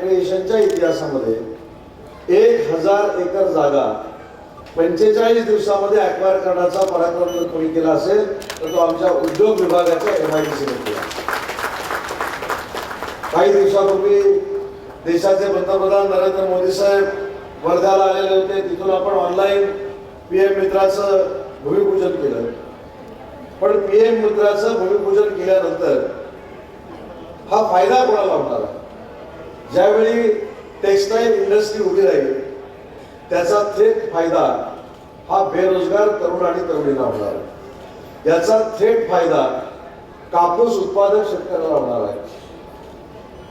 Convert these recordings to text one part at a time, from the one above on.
क्रिएशनच्या इतिहासामध्ये एक हजार एकर जागा पंचेचाळीस दिवसामध्ये अक्वायर करण्याचा पराक्रम जर कोणी केला असेल तर तो आमच्या उद्योग विभागाच्या एम आय डी सीने केला. काही दिवसापूर्वी देशाचे पंतप्रधान नरेंद्र मोदी साहेब वर्ध्याला आलेले होते. तिथून आपण ऑनलाईन पी एम मित्राचं भूमिपूजन केलं. पण पी एम मित्राचं भूमिपूजन केल्यानंतर हा फायदा कोणाला होणार? ज्यावेळी टेक्सटाईल इंडस्ट्री उभी राहील त्याचा थेट फायदा हा बेरोजगार तरुण आणि तरुणींना होणार आहे. याचा थेट फायदा कापूस उत्पादक शेतकऱ्याला होणार आहे.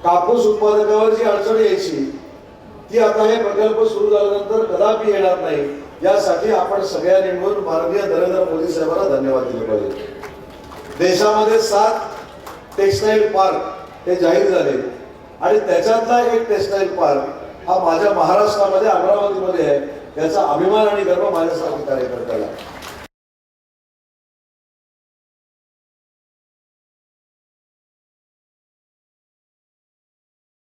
कापूस उत्पादकावर जी अडचण यायची ती आता हे प्रकल्प सुरू झाल्यानंतर कदापि येणार नाही. यासाठी आपण सगळ्यांनी मिळून माननीय नरेंद्र मोदी साहेबांना धन्यवाद दिले पाहिजे. देशामध्ये सात टेक्सटाईल पार्क हे जाहीर झाले. आणि त्याच्यातला एक टेक्सटाईल पार्क हा माझ्या महाराष्ट्रामध्ये अमरावतीमध्ये आहे. याचा अभिमान आणि गर्व माझ्यासाठी कार्यकर्त्याला.